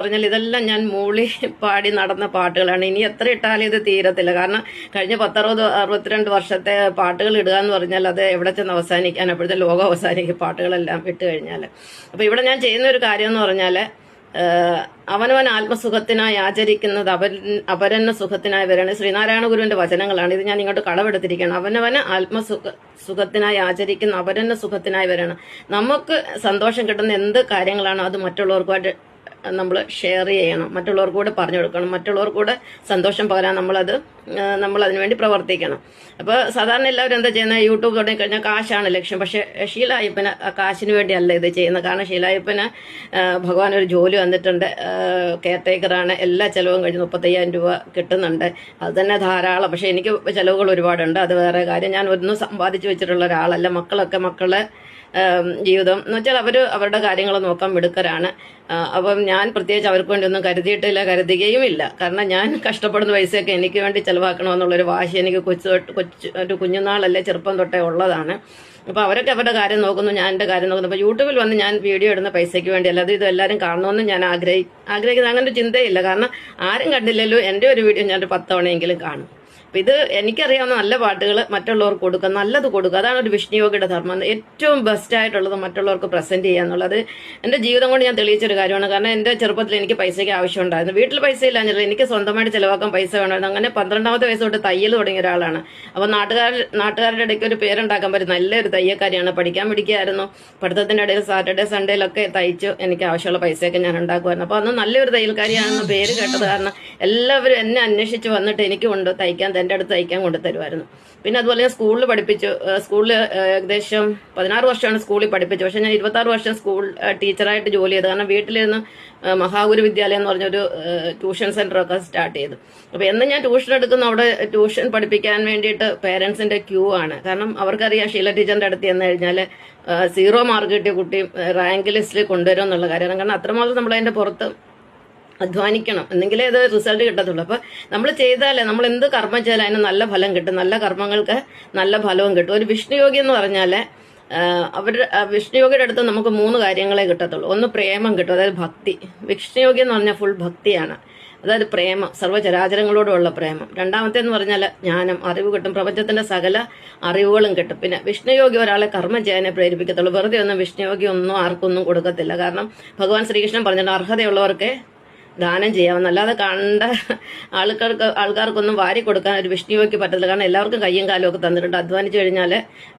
പറഞ്ഞാൽ ഇതെല്ലാം ഞാൻ മൂളി പാടി നടന്ന പാട്ടുകളാണ്. ഇനി എത്ര ഇട്ടാലും ഇത് തീരത്തില്ല. കാരണം കഴിഞ്ഞ പത്തറുപത് അറുപത്തിരണ്ട് വർഷത്തെ പാട്ടുകൾ ഇടുക എന്ന് പറഞ്ഞാൽ അത് എവിടെ ചെന്ന് അവസാനിക്കാൻ അപ്പോഴത്തെ ലോകം അവസാനിക്കും പാട്ടുകളെല്ലാം ഇട്ട് കഴിഞ്ഞാൽ അപ്പോൾ ഇവിടെ ഞാൻ ചെയ്യുന്ന ഒരു കാര്യം എന്ന് പറഞ്ഞാൽ അവനവൻ ആത്മസുഖത്തിനായി ആചരിക്കുന്നത് അവൻ അപരന്ന സുഖത്തിനായി വരണം. ശ്രീനാരായണ ഗുരുവിന്റെ വചനങ്ങളാണ്. ഇത് ഞാൻ ഇങ്ങോട്ട് കടമെടുത്തിരിക്കുകയാണ് അവനവന് ആത്മസുഖ സുഖത്തിനായി ആചരിക്കുന്ന അപരന്ന സുഖത്തിനായി വരണം. നമുക്ക് സന്തോഷം കിട്ടുന്ന എന്ത് കാര്യങ്ങളാണോ അത് മറ്റുള്ളവർക്കുമായിട്ട് നമ്മൾ ഷെയർ ചെയ്യണം. മറ്റുള്ളവർക്ക് കൂടെ പറഞ്ഞു കൊടുക്കണം. മറ്റുള്ളവർക്ക് കൂടെ സന്തോഷം പകരാൻ നമ്മളത് നമ്മൾ അതിനുവേണ്ടി പ്രവർത്തിക്കണം. അപ്പോൾ സാധാരണ എല്ലാവരും എന്താ ചെയ്യുന്നത് യൂട്യൂബ് തുടങ്ങി കഴിഞ്ഞാൽ കാശാണ് ലക്ഷ്യം. പക്ഷേ ഷീല കാശിനു വേണ്ടിയല്ല ഇത് ചെയ്യുന്നത് കാരണം ഷീല അയ്യപ്പന് ഭഗവാൻ ഒരു ജോലി വന്നിട്ടുണ്ട്. കെയർ ടേക്കറാണ് എല്ലാ ചിലവും കഴിഞ്ഞ് മുപ്പത്തയ്യായിരം രൂപ കിട്ടുന്നുണ്ട്. അത് തന്നെ ധാരാളം. പക്ഷേ എനിക്ക് ചിലവുകൾ ഒരുപാടുണ്ട്. അത് വേറെ കാര്യം. ഞാൻ ഒന്നും സമ്പാദിച്ചു വെച്ചിട്ടുള്ള ഒരാളല്ല. മക്കളൊക്കെ മക്കളെ ജീവിതം. എന്ന് വെച്ചാൽ അവർ അവരുടെ കാര്യങ്ങൾ നോക്കാൻ മിടുക്കരാണ്. അപ്പം ഞാൻ പ്രത്യേകിച്ച് അവർക്ക് വേണ്ടി ഒന്നും കരുതിയിട്ടില്ല കരുതുകയും ഇല്ല കാരണം ഞാൻ കഷ്ടപ്പെടുന്ന പൈസയൊക്കെ എനിക്ക് വേണ്ടി ചിലവാക്കണമെന്നുള്ളൊരു വാശി എനിക്ക് കൊച്ചു തൊട്ട് കൊച്ചു ഒരു കുഞ്ഞുനാളല്ലേ ചെറുപ്പം തൊട്ടേ ഉള്ളതാണ്. അപ്പോൾ അവരൊക്കെ അവരുടെ കാര്യം നോക്കുന്നു ഞാൻ എന്റെ കാര്യം നോക്കുന്നു. അപ്പോൾ യൂട്യൂബിൽ വന്ന് ഞാൻ വീഡിയോ ഇടുന്ന പൈസയ്ക്ക് വേണ്ടി അല്ലാതെ ഇത് എല്ലാവരും കാണണമെന്ന് ഞാൻ ആഗ്രഹി ആഗ്രഹിക്കുന്ന അങ്ങനെ ഒരു ചിന്തയില്ല. കാരണം ആരും കണ്ടില്ലല്ലോ എന്റെ ഒരു വീഡിയോ ഞാൻ ഒരു പത്ത് തവണയെങ്കിലും കാണും. അപ്പം ഇത് എനിക്കറിയാവുന്ന നല്ല പാട്ടുകൾ മറ്റുള്ളവർക്ക് കൊടുക്കുക നല്ലത് കൊടുക്കുക. അതാണ് ഒരു വിഷ്ണുയോഗിയുടെ ധർമ്മം. ഏറ്റവും ബെസ്റ്റ് ആയിട്ടുള്ളത് മറ്റുള്ളവർക്ക് പ്രസന്റ് ചെയ്യുക എന്നുള്ളത് എന്റെ ജീവിതം കൊണ്ട് ഞാൻ തെളിയിച്ചൊരു കാര്യമാണ്. കാരണം എന്റെ ചെറുപ്പത്തിൽ എനിക്ക് പൈസയ്ക്ക് ആവശ്യമുണ്ടായിരുന്നു വീട്ടിൽ പൈസ ഇല്ലാഞ്ഞില്ല എനിക്ക് സ്വന്തമായിട്ട് ചിലവാക്കാൻ പൈസ വേണമായിരുന്നു. അങ്ങനെ പന്ത്രണ്ടാമത്തെ വയസ്സ് തൊട്ട് തയ്യൽ തുടങ്ങിയ ഒരാളാണ്. അപ്പോൾ നാട്ടുകാർ നാട്ടുകാരുടെ ഇടയ്ക്ക് ഒരു പേരുണ്ടാക്കാൻ പറ്റും നല്ലൊരു തയ്യക്കാരിയാണ് പഠിക്കാൻ പിടിക്കുകയായിരുന്നു. പഠിത്തത്തിന്റെ ഇടയിൽ സാറ്റർഡേ സൺഡേയിലൊക്കെ തയ്ച്ചു എനിക്ക് ആവശ്യമുള്ള പൈസയൊക്കെ ഞാൻ ഉണ്ടാക്കുമായിരുന്നു. അപ്പോൾ അന്ന് നല്ലൊരു തയ്യൽക്കാരിയാണെന്ന് പേര് കേട്ടത് കാരണം എല്ലാവരും എന്നെ അന്വേഷിച്ച് വന്നിട്ട് എനിക്കുണ്ട് തയ്ക്കാൻ എന്റെ അടുത്ത് തയ്ക്കാൻ കൊണ്ട് തരുമായിരുന്നു പിന്നെ അതുപോലെ ഞാൻ സ്കൂളിൽ പഠിപ്പിച്ചു. സ്കൂളിൽ ഏകദേശം പതിനാറ് വർഷമാണ് സ്കൂളിൽ പഠിപ്പിച്ചത്. പക്ഷേ ഞാൻ ഇരുപത്താറ് വർഷം സ്കൂൾ ടീച്ചറായിട്ട് ജോലി ചെയ്തു. കാരണം വീട്ടിലിരുന്ന് മഹാഗുരു വിദ്യാലയം എന്ന് പറഞ്ഞൊരു ട്യൂഷൻ സെന്ററൊക്കെ സ്റ്റാർട്ട് ചെയ്തു. അപ്പോൾ എന്ന് ഞാൻ ട്യൂഷൻ എടുക്കുന്ന. അവിടെ ട്യൂഷൻ പഠിപ്പിക്കാൻ വേണ്ടിയിട്ട് പേരൻസിന്റെ ക്യൂ ആണ്. കാരണം അവർക്കറിയാം ഷീല ടീച്ചറിന്റെ അടുത്ത് എന്ന് കഴിഞ്ഞാൽ സീറോ മാർക്ക് കിട്ടിയ കുട്ടി റാങ്ക് ലിസ്റ്റിൽ കൊണ്ടുവരും എന്നുള്ള കാര്യമാണ്. കാരണം അത്രമാത്രം നമ്മളതിന്റെ പുറത്ത് അധ്വാനിക്കണം. എന്നെങ്കിലേ അത് റിസൾട്ട് കിട്ടത്തുള്ളൂ. അപ്പോൾ നമ്മൾ ചെയ്താലേ നമ്മൾ എന്ത് കർമ്മം ചെയ്താലും അതിന് നല്ല ഫലം കിട്ടും. നല്ല കർമ്മങ്ങൾക്ക് നല്ല ഫലവും കിട്ടും. ഒരു വിഷ്ണുയോഗി എന്ന് പറഞ്ഞാൽ അവരുടെ വിഷ്ണുയോഗിയുടെ അടുത്ത് നമുക്ക് മൂന്ന് കാര്യങ്ങളെ കിട്ടത്തുള്ളൂ. ഒന്ന് പ്രേമം കിട്ടും അതായത് ഭക്തി. വിഷ്ണുയോഗി എന്ന് പറഞ്ഞാൽ ഫുൾ ഭക്തിയാണ്. അതായത് പ്രേമം സർവചരാചരങ്ങളോടുള്ള പ്രേമം. രണ്ടാമത്തെ എന്ന് പറഞ്ഞാൽ ജ്ഞാനം അറിവ് കിട്ടും. പ്രപഞ്ചത്തിന്റെ സകല അറിവുകളും കിട്ടും. പിന്നെ വിഷ്ണുയോഗി ഒരാളെ കർമ്മം ചെയ്യാനേ പ്രേരിപ്പിക്കത്തുള്ളൂ. വെറുതെ ഒന്നും വിഷ്ണുയോഗി ഒന്നും ആർക്കൊന്നും കൊടുക്കത്തില്ല. കാരണം ഭഗവാൻ ശ്രീകൃഷ്ണൻ പറഞ്ഞിട്ടുണ്ട് അർഹതയുള്ളവർക്ക് ദാനം ചെയ്യാമെന്ന് അല്ലാതെ കണ്ട ആൾക്കാർക്ക് ആൾക്കാർക്കൊന്നും വാരി കൊടുക്കാൻ ഒരു വിഷ്ണുവയ്ക്ക് പറ്റത്തില്ല. കാരണം എല്ലാവർക്കും കയ്യും കാലും ഒക്കെ തന്നിട്ടുണ്ട്. അധ്വാനിച്ചു കഴിഞ്ഞാൽ